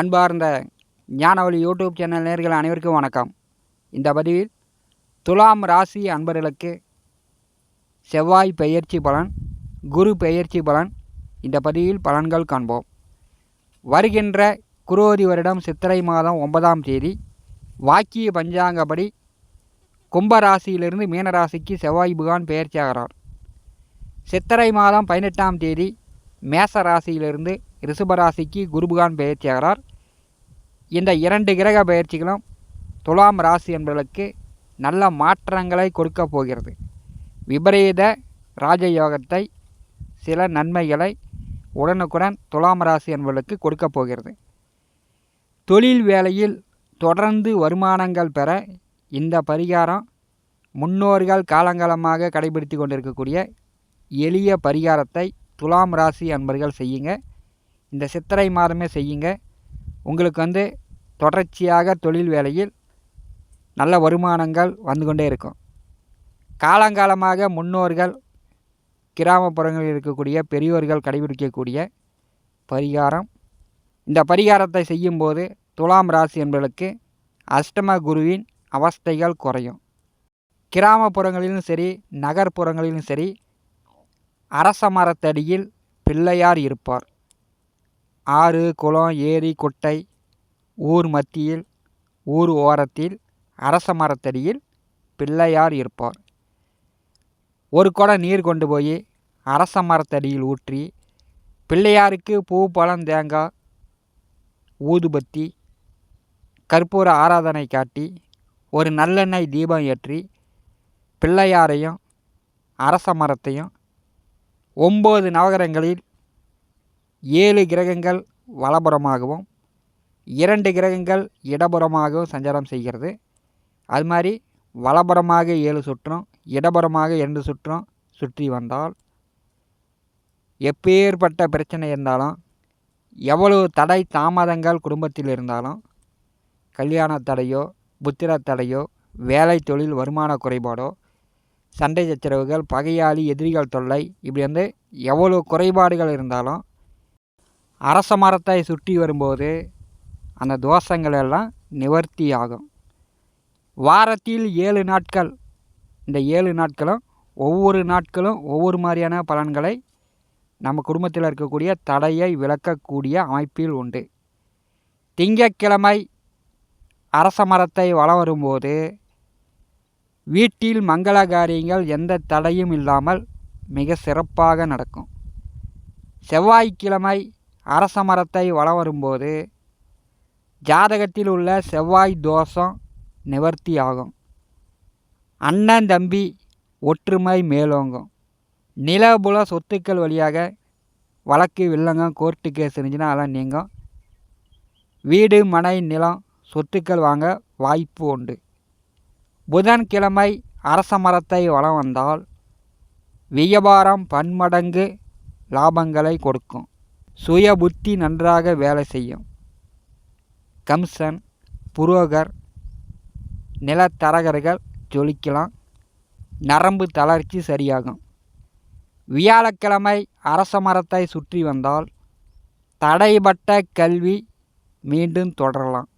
அன்பார்ந்த ஞானவழி YouTube channel நேர்கள் அனைவருக்கும் வணக்கம். இந்த பதிவில் துலாம் ராசி அன்பர்களுக்கு செவ்வாய் பெயர்ச்சி பலன் குரு பெயர்ச்சி பலன் இந்த பதிவில் பலன்கள் காண்போம். வருகின்ற குரோதி வருடம் சித்திரை மாதம் ஒன்பதாம் தேதி வாக்கிய பஞ்சாங்கப்படி கும்பராசியிலிருந்து மீனராசிக்கு செவ்வாய் புகான் பெயர்ச்சி ஆகிறார். சித்திரை மாதம் பதினெட்டாம் தேதி மேச ராசியிலிருந்து ரிஷபராசிக்கு குருபுகான் பெயர்ச்சியாகிறார் இந்த இரண்டு கிரக பயிற்சிகளும் துலாம் ராசி என்பவர்களுக்கு நல்ல மாற்றங்களை கொடுக்க போகிறது. விபரீத ராஜயோகத்தை சில நன்மைகளை உடனுக்குடன் துலாம் ராசி என்பவர்களுக்கு கொடுக்க போகிறது. தொழில் வேலையில் தொடர்ந்து வருமானங்கள் பெற இந்த பரிகாரம் முன்னோர்கள் காலங்காலமாக கடைபிடித்து கொண்டிருக்கக்கூடிய எளிய பரிகாரத்தை துலாம் ராசி அன்பர்கள் செய்யுங்க. இந்த சித்திரை மாதமே செய்யுங்க. உங்களுக்கு வந்து தொடர்ச்சியாக தொழில் வேலையில் நல்ல வருமானங்கள் வந்து கொண்டே இருக்கும். காலங்காலமாக முன்னோர்கள் கிராமப்புறங்களில் இருக்கக்கூடிய பெரியோர்கள் கடைபிடிக்கக்கூடிய பரிகாரம். இந்த பரிகாரத்தை செய்யும்போது துலாம் ராசி என்பவர்களுக்கு அஷ்டம குருவின் அவஸ்தைகள் குறையும். கிராமப்புறங்களிலும் சரி நகர்ப்புறங்களிலும் சரி அரச மரத்தடியில் பிள்ளையார் இருப்பார். ஆறு குளம் ஏரி குட்டை ஊர் மத்தியில் ஊர் ஓரத்தில் அரச மரத்தடியில் பிள்ளையார் இருப்பார். ஒரு குடம் நீர் கொண்டு போய் அரச மரத்தடியில் ஊற்றி பிள்ளையாருக்கு பூ பழம் தேங்காய் ஊதுபத்தி கற்பூர ஆராதனை காட்டி ஒரு நல்லெண்ணெய் தீபம் ஏற்றி பிள்ளையாரையும் அரச மரத்தையும் ஒம்பது நவகரங்களில் ஏழு கிரகங்கள் வலப்புறமாகவும் இரண்டு கிரகங்கள் இடபுறமாகவும் சஞ்சாரம் செய்கிறது. அது மாதிரி வலப்புறமாக ஏழு சுற்றும் இடபுறமாக இரண்டு சுற்றும் சுற்றி வந்தால் எப்பேற்பட்ட பிரச்சனை இருந்தாலும் எவ்வளவு தடை தாமதங்கள் குடும்பத்தில் இருந்தாலும் கல்யாண தடையோ புத்திர தடையோ வேலை தொழில் வருமான குறைபாடோ சண்டை சச்சரவுகள் பகையாளி எதிரிகள் தொல்லை இப்படி வந்து எவ்வளோ குறைபாடுகள் இருந்தாலும் அரச மரத்தை சுற்றி வரும்போது அந்த தோஷங்கள் எல்லாம் நிவர்த்தி ஆகும். வாரத்தில் ஏழு நாட்கள். இந்த ஏழு நாட்களும் ஒவ்வொரு நாட்களும் ஒவ்வொரு மாதிரியான பலன்களை நம்ம குடும்பத்தில் இருக்கக்கூடிய தடையை விளக்கக்கூடிய அமைப்பில் உண்டு. திங்கக்கிழமை அரச மரத்தை வளம் வரும்போது வீட்டில் மங்கள காரியங்கள் எந்த தடையும் இல்லாமல் மிக சிறப்பாக நடக்கும். செவ்வாய்க்கிழமை அரச மரத்தை வளம் வரும்போது ஜாதகத்தில் உள்ள செவ்வாய் தோஷம் நிவர்த்தி ஆகும் அண்ணன் தம்பி ஒற்றுமை மேலோங்கும். நிலபுல சொத்துக்கள் வழியாக வழக்கு வில்லங்கம் கோர்ட்டு கேஸ் இருந்துச்சுன்னா அதெல்லாம் நீங்கும். வீடு மனை நிலம் சொத்துக்கள் வாங்க வாய்ப்பு உண்டு. புதன்கிழமை அரச மரத்தை வளம் வந்தால் வியாபாரம் பன்மடங்கு லாபங்களை கொடுக்கும். சுய புத்தி நன்றாக வேலை செய்யும். கம்சன் புரோகர் நிலத்தரகர்கள் ஜொலிக்கலாம். நரம்பு தளர்ச்சி சரியாகும். வியாழக்கிழமை அரச மரத்தை சுற்றி வந்தால் தடைபட்ட கல்வி மீண்டும் தொடரலாம்.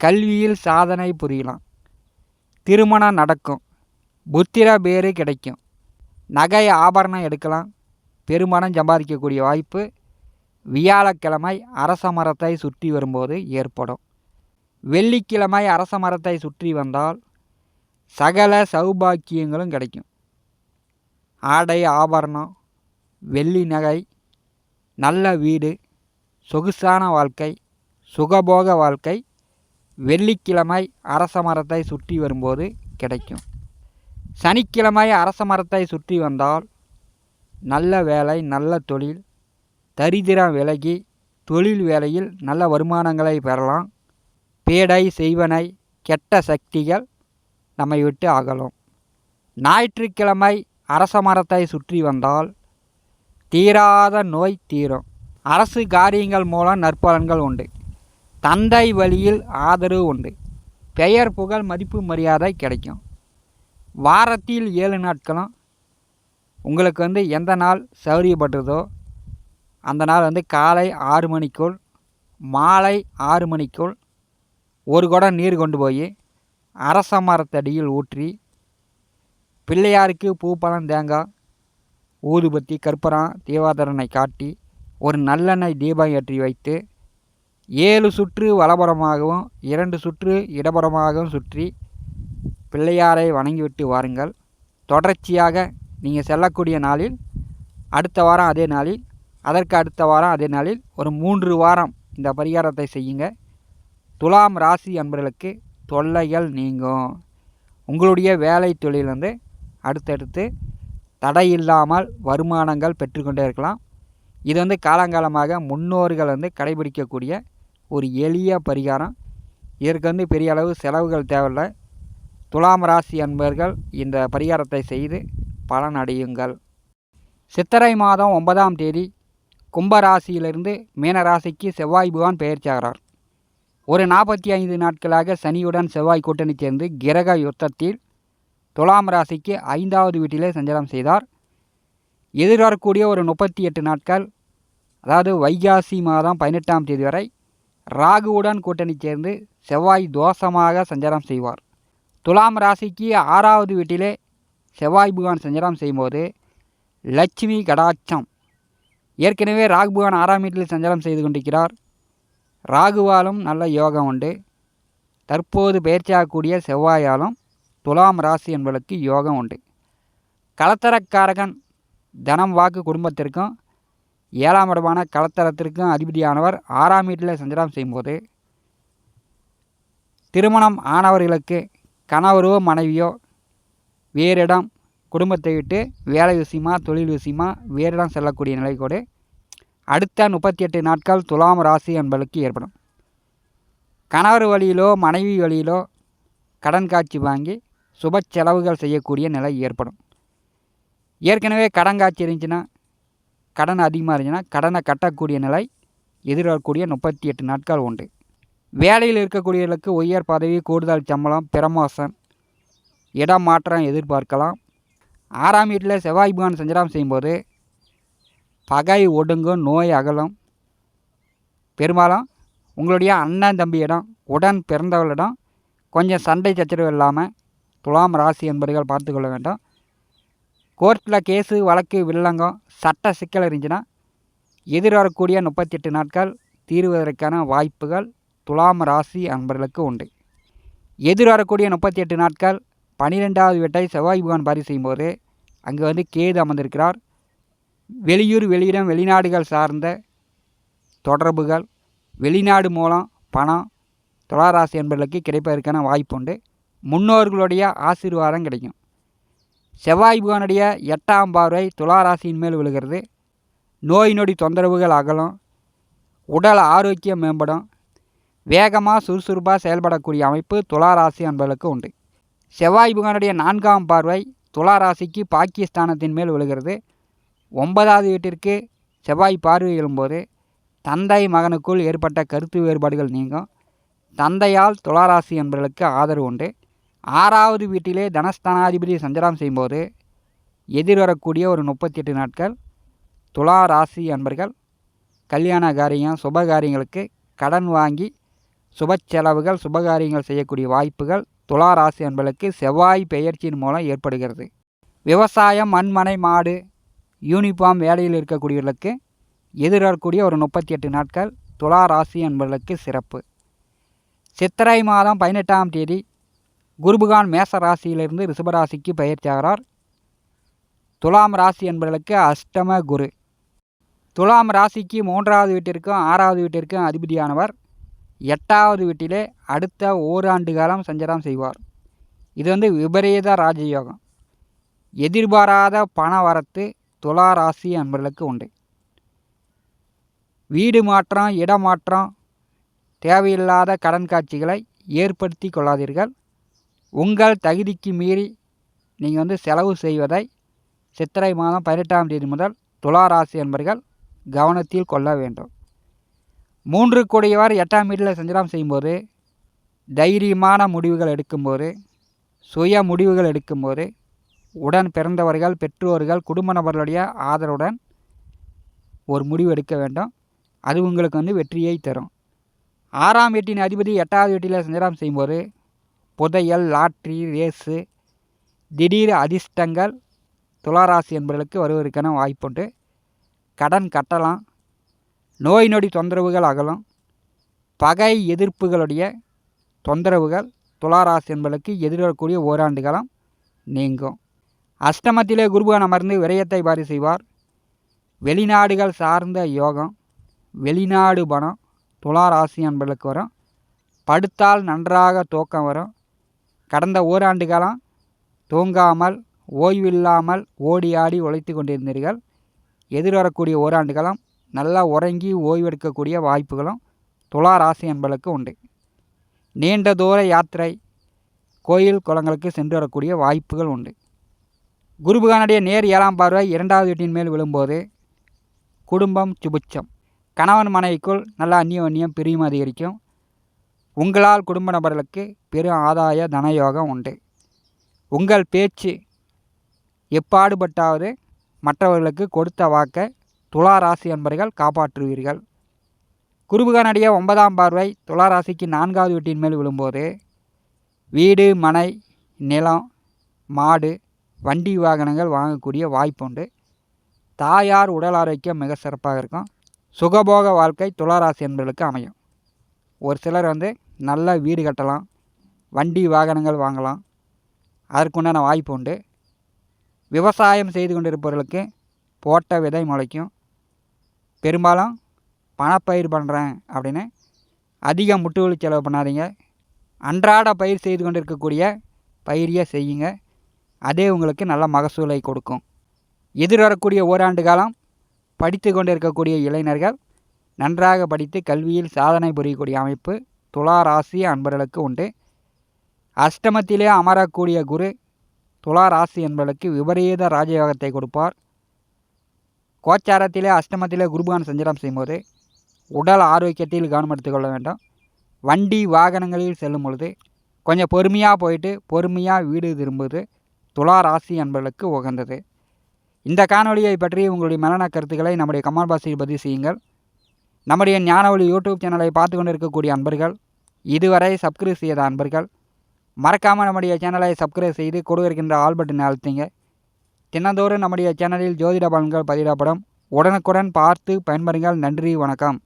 கல்வியில் சாதனை புரியலாம். திருமணம் நடக்கும். புத்திர பேறு கிடைக்கும். நகை ஆபரணம் எடுக்கலாம். பெருமணம் சம்பாதிக்கக்கூடிய வாய்ப்பு வியாழக்கிழமை அரச மரத்தை சுற்றி வரும்போது ஏற்படும். வெள்ளிக்கிழமை அரச மரத்தை சுற்றி வந்தால் சகல சௌபாக்கியங்களும் கிடைக்கும். ஆடை ஆபரணம் வெள்ளி நகை நல்ல வீடு சொகுசான வாழ்க்கை சுகபோக வாழ்க்கை வெள்ளிக்கிழமை அரச மரத்தை சுற்றி வரும்போது கிடைக்கும். சனிக்கிழமை அரச மரத்தை சுற்றி வந்தால் நல்ல வேலை நல்ல தொழில் தரித்திரம் விலகி தொழில் வேலையில் நல்ல வருமானங்களை பெறலாம். பேடை செய்வனை கெட்ட சக்திகள் நம்மை விட்டு அகலும். ஞாயிற்றுக்கிழமை அரச மரத்தை சுற்றி வந்தால் தீராத நோய் தீரும். அரசு காரியங்கள் மூலம் நற்பலன்கள் உண்டு. தந்தை வழியில் ஆதரவு உண்டு. பெயர் புகழ் மதிப்பு மரியாதை கிடைக்கும். வாரத்தில் ஏழு நாட்களும் உங்களுக்கு வந்து எந்த நாள் சௌரியப்படுறதோ அந்த நாள் வந்து காலை ஆறு மணிக்குள் மாலை ஆறு மணிக்குள் ஒரு குடம் நீர் கொண்டு போய் அரச மரத்தடியில் ஊற்றி பிள்ளையாருக்கு பூ பழம் தேங்காய் ஊதுபத்தி கற்பூரம் தீபாதரனை காட்டி ஒரு நல்லெண்ணெய் தீபம் ஏற்றி வைத்து ஏழு சுற்று வலபுறமாகவும் இரண்டு சுற்று இடபுறமாகவும் சுற்றி பிள்ளையாரை வணங்கிவிட்டு வாருங்கள். தொடர்ச்சியாக நீங்கள் செல்லக்கூடிய நாளில் அடுத்த வாரம் அதே நாளில் அதற்கு அடுத்த வாரம் அதே நாளில் ஒரு மூன்று வாரம் இந்த பரிகாரத்தை செய்யுங்க. துலாம் ராசி அன்பர்களுக்கு தொல்லைகள் நீங்கும். உங்களுடைய வேலை தொழில் வந்து அடுத்தடுத்து தடை இல்லாமல் வருமானங்கள் பெற்றுக்கொண்டே இருக்கலாம். இது வந்து காலங்காலமாக முன்னோர்கள் வந்து கடைபிடிக்கக்கூடிய ஒரு எளிய பரிகாரம். இதற்கு வந்து பெரிய அளவு செலவுகள் தேவையில்லை. துலாம் ராசி அன்பர்கள் இந்த பரிகாரத்தை செய்து பலன் அடையுங்கள். சித்திரை மாதம் ஒன்பதாம் தேதி கும்பராசியிலிருந்து மீனராசிக்கு செவ்வாய் பகவான் பெயர்ச்சாகிறார் ஒரு நாற்பத்தி ஐந்து நாட்களாக சனியுடன் செவ்வாய் கூட்டணி சேர்ந்து கிரக யுத்தத்தில் துலாம் ராசிக்கு ஐந்தாவது வீட்டிலே சஞ்சாரம் செய்தார். எதிர்வரக்கூடிய ஒரு முப்பத்தி எட்டு நாட்கள் அதாவது வைகாசி மாதம் பதினெட்டாம் தேதி வரை ராகுவுடன் கூட்டணி சேர்ந்து செவ்வாய் தோஷமாக சஞ்சாரம் செய்வார். துலாம் ராசிக்கு ஆறாவது வீட்டிலே செவ்வாய் புகான் சஞ்சாரம் செய்யும்போது லட்சுமி கடாட்சம். ஏற்கனவே ராகு புகான் ஆறாம் வீட்டில் சஞ்சாரம் செய்து கொண்டிருக்கிறார். ராகுவாலும் நல்ல யோகம் உண்டு. தற்போது பயிற்சியாகக்கூடிய செவ்வாயாலும் துலாம் ராசி என்பதற்கு யோகம் உண்டு. கலத்தரக்காரகன் தனம் வாக்கு குடும்பத்திற்கும் ஏழாம் இடமான கலத்தரத்திற்கும் அதிபதியானவர் ஆறாம் வீட்டில் சஞ்சாரம் செய்யும்போது திருமணம் ஆனவர்களுக்கு கணவரோ மனைவியோ வேறிடம் குடும்பத்தை விட்டு வேலை விஷயமா தொழில் விஷயமா வேறிடம் செல்லக்கூடிய நிலை கூட அடுத்த முப்பத்தி எட்டு நாட்கள் துலாம் ராசி என்பதற்கு ஏற்படும். கணவர் வழியிலோ மனைவி வழியிலோ கடன் காட்சி வாங்கி சுப செலவுகள் செய்யக்கூடிய நிலை ஏற்படும். ஏற்கனவே கடன் காட்சி இருந்துச்சுன்னா கடன் அதிகமாக இருந்துச்சுன்னா கடனை கட்டக்கூடிய நிலை எதிர்வரக்கூடிய முப்பத்தி எட்டு நாட்கள் உண்டு. வேலையில் இருக்கக்கூடியவர்களுக்கு உயர் பதவி கூடுதல் சம்பளம் பிரமோசன் இடம் மாற்றம் எதிர்பார்க்கலாம். ஆறாம் வீட்டில் செவ்வாய் பகவான் சஞ்சாரம் செய்யும்போது பகை ஒடுங்கும் நோய் அகலும். பெரும்பாலும் உங்களுடைய அண்ணன் தம்பியிடம் உடன் பிறந்தவர்களிடம் கொஞ்சம் சண்டை சச்சரவு இல்லாமல் துலாம் ராசி என்பவர்கள் பார்த்து கொள்ள வேண்டும். கோர்ட்டில் கேஸு வழக்கு வில்லங்கம் சட்ட சிக்கல் இருந்துச்சுன்னா எதிர்வரக்கூடிய முப்பத்தெட்டு நாட்கள் தீர்வதற்கான வாய்ப்புகள் துலாம் ராசி அன்பர்களுக்கு உண்டு. எதிர்வரக்கூடிய முப்பத்தி எட்டு நாட்கள் பனிரெண்டாவது வீட்டை செவ்வாய் பகவான் பாரி செய்யும்போது அங்கே வந்து கேது அமர்ந்திருக்கிறார். வெளியூர் வெளியிடம் வெளிநாடுகள் சார்ந்த தொடர்புகள் வெளிநாடு மூலம் பணம் துளாராசி என்பதற்கு கிடைப்பதற்கான வாய்ப்புண்டு முன்னோர்களுடைய ஆசீர்வாதம் கிடைக்கும். செவ்வாய் புகனுடைய எட்டாம் பார்வை துளாராசியின் மேல் விழுகிறது. நோய் நொடி தொந்தரவுகள் அகலும். உடல் ஆரோக்கியம் மேம்படும். வேகமாக சுறுசுறுப்பாக செயல்படக்கூடிய அமைப்பு துளாராசி என்பதற்கு உண்டு. செவ்வாய் புகனுடைய நான்காம் பார்வை துளாராசிக்கு பாகிஸ்தானத்தின் மேல் விழுகிறது. ஒன்பதாவது வீட்டிற்கு செவ்வாய் பார்வை எழும்போது தந்தை மகனுக்குள் ஏற்பட்ட கருத்து வேறுபாடுகள் நீங்கும். தந்தையால் துளாராசி என்பவர்களுக்கு ஆதரவு உண்டு. ஆறாவது வீட்டிலே தனஸ்தானாதிபதி சஞ்சலம் செய்யும்போது எதிர்வரக்கூடிய ஒரு முப்பத்தி எட்டு நாட்கள் துலா ராசி அன்பர்கள். கல்யாண காரியம் சுப காரியங்களுக்கு கடன் வாங்கி சுப செலவுகள் சுபகாரியங்கள் செய்யக்கூடிய வாய்ப்புகள் துலா ராசி அன்பர்களுக்கு செவ்வாய் பெயர்ச்சியின் மூலம் ஏற்படுகிறது. விவசாயம் மண்மனை மாடு யூனிஃபார்ம் வேலையில் இருக்கக்கூடியவர்களுக்கு எதிர்வரக்கூடிய ஒரு முப்பத்தி எட்டு நாட்கள் துலா ராசி என்பவர்களுக்கு சிறப்பு. சித்திரை மாதம் பதினெட்டாம் தேதி குருபுகான் மேச ராசியிலிருந்து ரிஷபராசிக்கு பயிற்சியாகிறார் துலாம் ராசி என்பவர்களுக்கு அஷ்டம குரு. துலாம் ராசிக்கு மூன்றாவது வீட்டிற்கும் ஆறாவது வீட்டிற்கும் அதிபதியானவர். எட்டாவது வீட்டிலே அடுத்த ஓராண்டு காலம் சஞ்சாரம் செய்வார். இது வந்து விபரீத ராஜயோகம். எதிர்பாராத பண வரத்து துலா ராசி அன்பர்களுக்கு உண்டு. வீடு மாற்றம் இடமாற்றம் தேவையில்லாத கடன் காட்சிகளை ஏற்படுத்தி கொள்ளாதீர்கள். உங்கள் தகுதிக்கு மீறி நீங்கள் வந்து செலவு செய்வதை சித்திரை மாதம் பதினெட்டாம் தேதி முதல் துலா ராசி என்பர்கள் கவனத்தில் கொள்ள வேண்டும். மூன்று கூடியவர் எட்டாம் வீட்டில் சஞ்சாரம் செய்யும்போது தைரியமான முடிவுகள் எடுக்கும்போது சுய முடிவுகள் எடுக்கும்போது உடன் பிறந்தவர்கள் பெற்றோர்கள் குடும்ப நபர்களுடைய ஆதரவுடன் ஒரு முடிவு எடுக்க வேண்டும். அது உங்களுக்கு வந்து வெற்றியை தரும். ஆறாம் வீட்டின் அதிபதி எட்டாவது வீட்டில் சஞ்சாரம் செய்யும்போது புதையல் லாட்ரி ரேஸு திடீர் அதிர்ஷ்டங்கள் துளாராசி என்பவர்களுக்கு வருவதற்கான வாய்ப்புண்டு கடன் கட்டலாம். நோய் நொடி தொந்தரவுகள் அகலும். பகை எதிர்ப்புகளுடைய தொந்தரவுகள் துளாராசி என்பவர்களுக்கு எதிர்வரக்கூடிய ஓராண்டு காலம் நீங்கும். அஷ்டமத்திலே குருபகன் அமர்ந்து விரயத்தை பாரி செய்வார். வெளிநாடுகள் சார்ந்த யோகம் வெளிநாடு பணம் துளாராசி என்பதற்கு வரும். படுத்தால் நன்றாக தூக்கம் வரும். கடந்த ஓராண்டு காலம் தூங்காமல் ஓய்வில்லாமல் ஓடி ஆடி உழைத்து கொண்டிருந்தீர்கள். எதிர்வரக்கூடிய ஓராண்டு காலம் நல்லா உறங்கி ஓய்வெடுக்கக்கூடிய வாய்ப்புகளும் துலா ராசி என்பதற்கு உண்டு. நீண்ட தூர யாத்திரை கோயில் குளங்களுக்கு சென்று வரக்கூடிய வாய்ப்புகள் உண்டு. குருபகானுடைய நேர் ஏழாம் பார்வை இரண்டாவது வீட்டின் மேல் விழும்போது குடும்பம் சுபிச்சம் கணவன் மனைவிக்குள் நல்ல அந்நியம் பிரியும் அதிகரிக்கும். உங்களால் குடும்ப நபர்களுக்கு பெரும் ஆதாய தனயோகம் உண்டு. உங்கள் பேச்சு எப்பாடுபட்டாவது மற்றவர்களுக்கு கொடுத்த வாக்கை துளாராசி என்பர்கள் காப்பாற்றுவீர்கள். குருபுகானுடைய ஒன்பதாம் பார்வை துளாராசிக்கு நான்காவது வீட்டின் மேல் விழும்போது வீடு மனை நிலம் மாடு வண்டி வாகனங்கள் வாங்கக்கூடிய வாய்ப்புண்டு. தாயார் உடல் ஆரோக்கியம் மிக சிறப்பாக இருக்கும். சுகபோக வாழ்க்கை துளாராசி என்பவர்களுக்கு அமையும். ஒரு சிலர் வந்து நல்ல வீடு கட்டலாம் வண்டி வாகனங்கள் வாங்கலாம். அதற்குண்டான வாய்ப்பு உண்டு விவசாயம் செய்து கொண்டிருப்பவர்களுக்கு போட்ட விதை முளைக்கும். பெரும்பாலும் பணப்பயிர் பண்ணுறேன் அப்படின்னு அதிக முட்டுவலி செலவு பண்ணாதீங்க. அன்றாட பயிர் செய்து கொண்டிருக்கக்கூடிய பயிரியை செய்யுங்க. அதே உங்களுக்கு நல்ல மகசூலை கொடுக்கும். எதிர்வரக்கூடிய ஓராண்டு காலம் படித்து கொண்டிருக்கக்கூடிய இளைஞர்கள் நன்றாக படித்து கல்வியில் சாதனை புரியக்கூடிய அமைப்பு துலா ராசி அன்பர்களுக்கு உண்டு. அஷ்டமத்திலே அமரக்கூடிய குரு துலா ராசி என்பதற்கு விபரீத ராஜயோகத்தை கொடுப்பார். கோச்சாரத்திலே அஷ்டமத்திலே குருபான் சஞ்சாரம் செய்யும்போது உடல் ஆரோக்கியத்தில் கவனம் எடுத்துக்கொள்ள வேண்டும். வண்டி வாகனங்களில் செல்லும் பொழுது கொஞ்சம் பொறுமையாக போயிட்டு பொறுமையாக வீடு திரும்புவது துலா ராசி அன்பர்களுக்கு உகந்தது. இந்த காணொலியை பற்றி உங்களுடைய மரண கருத்துக்களை நம்முடைய கமால் பதிவு செய்யுங்கள். நம்முடைய ஞானவழி யூடியூப் சேனலை பார்த்து கொண்டு இருக்கக்கூடிய அன்பர்கள் இதுவரை சப்ஸ்கிரைப் செய்த அன்பர்கள் மறக்காமல் நம்முடைய சேனலை சப்ஸ்கிரைப் செய்து கொடுக்கின்ற ஆல் பட்டனை அழுத்திங்க. தினந்தோறும் நம்முடைய சேனலில் ஜோதிட பலன்கள் பதிவிடப்படும். உடனுக்குடன் பார்த்து பயன்பெறுங்கள். நன்றி வணக்கம்.